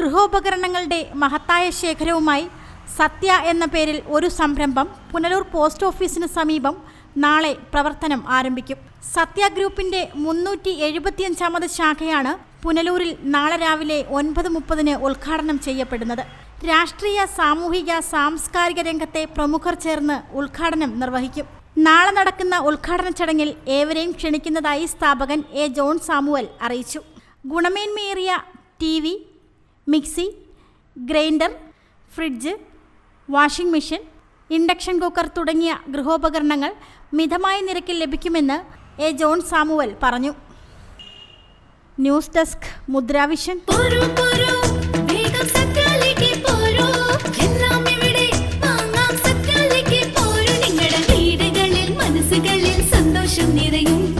ഗൃഹോപകരണങ്ങളുടെ മഹത്തായ ശേഖരവുമായി സത്യ എന്ന പേരിൽ ഒരു സംരംഭം പുനലൂർ പോസ്റ്റ് ഓഫീസിന് സമീപം നാളെ പ്രവർത്തനം ആരംഭിക്കും. സത്യ ഗ്രൂപ്പിന്റെ മുന്നൂറ്റി എഴുപത്തിയഞ്ചാമത് ശാഖയാണ് പുനലൂരിൽ നാളെ രാവിലെ ഒൻപത് മുപ്പതിന് ഉദ്ഘാടനം ചെയ്യപ്പെടുന്നത്. രാഷ്ട്രീയ സാമൂഹിക സാംസ്കാരിക രംഗത്തെ പ്രമുഖർ ചേർന്ന് ഉദ്ഘാടനം നിർവഹിക്കും. നാളെ നടക്കുന്ന ഉദ്ഘാടന ചടങ്ങിൽ ഏവരെയും ക്ഷണിക്കുന്നതായി സ്ഥാപകൻ എ ജോൺ സാമുവൽ അറിയിച്ചു. ഗുണമേന്മയേറിയ T mixie grinder fridge washing machine induction cooker തുടങ്ങിയ ഗൃഹോപകരണങ്ങൾ മിതമായ നിരക്കിൽ ലഭിക്കുമെന്ന് എ. ജോൺ സാമുവൽ പറഞ്ഞു. News desk Mudra Vision. നിറയും.